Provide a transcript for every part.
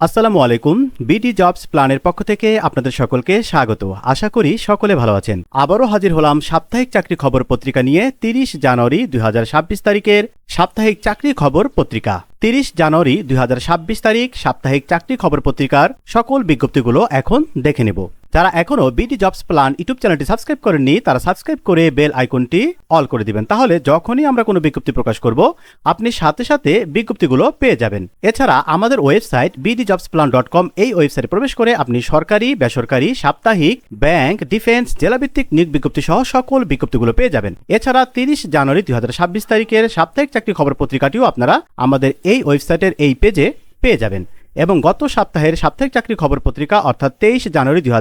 আসসালামু আলাইকুম BD jobs প্ল্যানের পক্ষ থেকে আপনাদের সকলকে স্বাগত। আশা করি সকলে ভালো আছেন। আবারও হাজির হলাম সাপ্তাহিক চাকরি খবর পত্রিকা নিয়ে তিরিশ জানুয়ারি দুই হাজার ছাব্বিশ তারিখের সাপ্তাহিক চাকরি খবর পত্রিকা। তিরিশ জানুয়ারি দুই তারিখ সাপ্তাহিক চাকরি খবর পত্রিকার সকল বিজ্ঞপ্তিগুলো এখন দেখে নেব। যারা এখনও বিডি জবস প্ল্যান ইউটিউব চ্যানেলটি সাবস্ক্রাইব করেননি, তারা সাবস্ক্রাইব করে বেল আইকনটি অল করে দিবেন। তাহলে যখনই আমরা কোনো বিজ্ঞপ্তি প্রকাশ করব, আপনি সাথে সাথে বিজ্ঞপ্তিগুলো পেয়ে যাবেন। এছাড়া আমাদের website BD jobs plan dot com এই ওয়েবসাইটে প্রবেশ করে আপনি সরকারি, বেসরকারি, সাপ্তাহিক, ব্যাংক, ডিফেন্স, জেলাভিত্তিক নিয়োগ বিজ্ঞপ্তি সহ সকল বিজ্ঞপ্তিগুলো পেয়ে যাবেন। এছাড়া তিরিশ জানুয়ারি দুই হাজার ছাব্বিশ তারিখের সাপ্তাহিক চাকরি খবর পত্রিকাটিও আপনারা আমাদের এই ওয়েবসাইটের এই পেজে পেয়ে যাবেন। এবং গত সপ্তাহের সাপ্তাহিক চাকরি খবর পত্রিকা, অর্থাৎ তেইশ জানুয়ারি দুই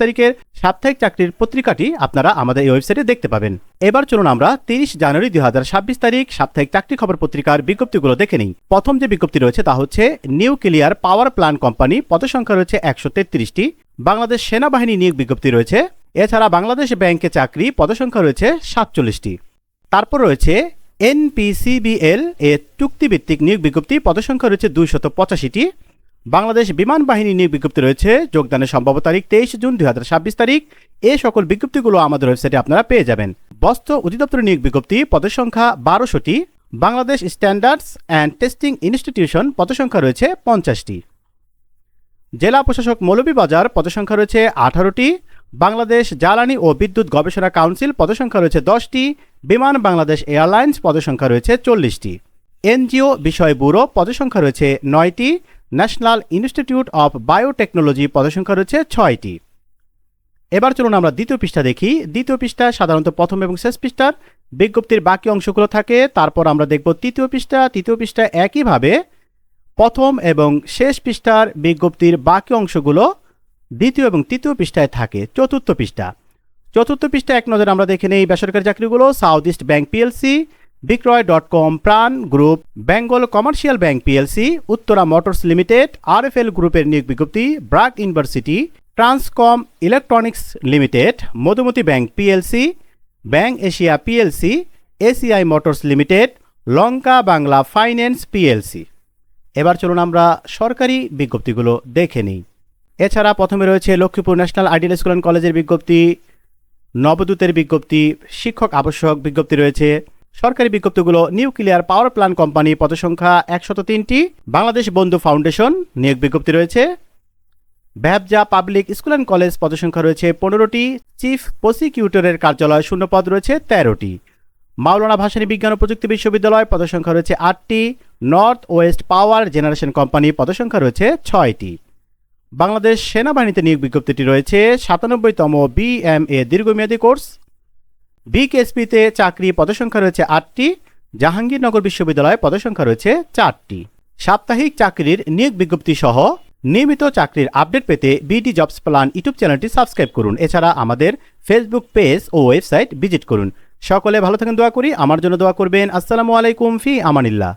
তারিখের সাপ্তাহিক চাকরির পত্রিকাটি আপনারা আমাদের এই ওয়েবসাইটে দেখতে পাবেন। এবার চলুন আমরা তিরিশ জানুয়ারি দুই তারিখ সাপ্তাহিক চাকরি খবর পত্রিকার বিজ্ঞপ্তিগুলো দেখে নিই। প্রথম যে বিজ্ঞপ্তি রয়েছে তা হচ্ছে, নিউক্লিয়ার পাওয়ার প্ল্যান্ট কোম্পানি পদসংখ্যা রয়েছে একশো তেত্রিশটি। বাংলাদেশ সেনাবাহিনী নিয়োগ বিজ্ঞপ্তি রয়েছে, এছাড়া বাংলাদেশ ব্যাংকে চাকরি পদসংখ্যা রয়েছে সাতচল্লিশটি। তারপর রয়েছে এনপিসিবিএল এ চুক্তিভিত্তিক নিয়োগ বিজ্ঞপ্তি পদসংখ্যা রয়েছে দুইশত পঁচাশিটি। বাংলাদেশ বিমান বাহিনী নিয়োগ বিজ্ঞপ্তি রয়েছে, যোগদানের সম্ভাব্য তারিখ তেইশ জুন দুই ছাব্বিশ তারিখ। এ সকল বিজ্ঞপ্তিগুলো আমাদের ওয়েবসাইটে আপনারা পেয়ে যাবেন। বস্ত্র অধিদপ্তর নিয়োগ বিজ্ঞপ্তি পদের সংখ্যা বারোশোটি। Bangladesh standards and testing institution পদসংখ্যা রয়েছে পঞ্চাশটি। জেলা প্রশাসক মৌলভীবাজার পদসংখ্যা রয়েছে আঠারোটি। বাংলাদেশ জ্বালানি ও বিদ্যুৎ গবেষণা কাউন্সিল পদসংখ্যা রয়েছে দশটি। বিমান বাংলাদেশ এয়ারলাইন্স পদসংখ্যা রয়েছে চল্লিশটি। এনজিও বিষয় ব্যুরো পদসংখ্যা রয়েছে নয়টি। ন্যাশনাল ইনস্টিটিউট অফ বায়োটেকনোলজি পদসংখ্যা রয়েছে ছয়টি। এবার চলুন আমরা দ্বিতীয় পৃষ্ঠা দেখি। দ্বিতীয় পৃষ্ঠা সাধারণত প্রথম এবং শেষ পৃষ্ঠার বিজ্ঞপ্তির বাকি অংশগুলো থাকে। তারপর আমরা দেখব তৃতীয় পৃষ্ঠা। তৃতীয় পৃষ্ঠা একইভাবে প্রথম এবং শেষ পৃষ্ঠার বিজ্ঞপ্তির বাকি অংশগুলো দ্বিতীয় এবং তৃতীয় পৃষ্ঠায় থাকে। চতুর্থ পৃষ্ঠা। চতুর্থ পৃষ্ঠা এক নজর আমরা দেখে নেই বেসরকারি চাকরিগুলো south east bank PLC Bikroy dot com Pran group Bengal commercial bank PLC Uttara motors limited RFL গ্রুপের নিয়োগ বিজ্ঞপ্তি BRAC university Transcom electronics limited Modhumoti bank PLC bank Asia PLC ACI motors limited Lanka Bangla finance PLC এবার চলুন আমরা সরকারি বিজ্ঞপ্তিগুলো দেখে নিই। এছাড়া প্রথমে রয়েছে Laxmipur national ideal school and কলেজের বিজ্ঞপ্তি নবদূতের বিজ্ঞপ্তি, শিক্ষক আবশ্যক বিজ্ঞপ্তি রয়েছে। সরকারি বিজ্ঞপ্তিগুলো নিউক্লিয়ার পাওয়ার প্ল্যান্ট কোম্পানি পদসংখ্যা একশত তিনটি, বাংলাদেশ বন্ধু ফাউন্ডেশন নিয়োগ বিজ্ঞপ্তি রয়েছে। ভ্যাবজা পাবলিক স্কুল অ্যান্ড কলেজ পদসংখ্যা রয়েছে পনেরোটি, চিফ প্রসিকিউটরের কার্যালয় শূন্য পদ রয়েছে তেরোটি। মাওলানা ভাসানী বিজ্ঞান ও প্রযুক্তি বিশ্ববিদ্যালয় পদসংখ্যা রয়েছে আটটি, north west power generation company পদসংখ্যা রয়েছে ছয়টি। বাংলাদেশ সেনাবাহিনীতে নিয়োগ বিজ্ঞপ্তিটি রয়েছে, সাতানব্বইতম বিএমএ দীর্ঘমেয়াদী কোর্স। বিকেএসপিতে চাকরি পদসংখ্যা রয়েছে আটটি, জাহাঙ্গীরনগর বিশ্ববিদ্যালয়ে পদসংখ্যা রয়েছে চারটি। সাপ্তাহিক চাকরির নিয়োগ বিজ্ঞপ্তি সহ নিয়মিত চাকরির আপডেট পেতে বিডি জবস প্ল্যান ইউটিউব চ্যানেলটি সাবস্ক্রাইব করুন। এছাড়া আমাদের ফেসবুক পেজ ও ওয়েবসাইট ভিজিট করুন। সকলে ভালো থাকেন, দোয়া করি। আমার জন্য দোয়া করবেন। আসসালামু আলাইকুম ফি আমানিল্লাহ।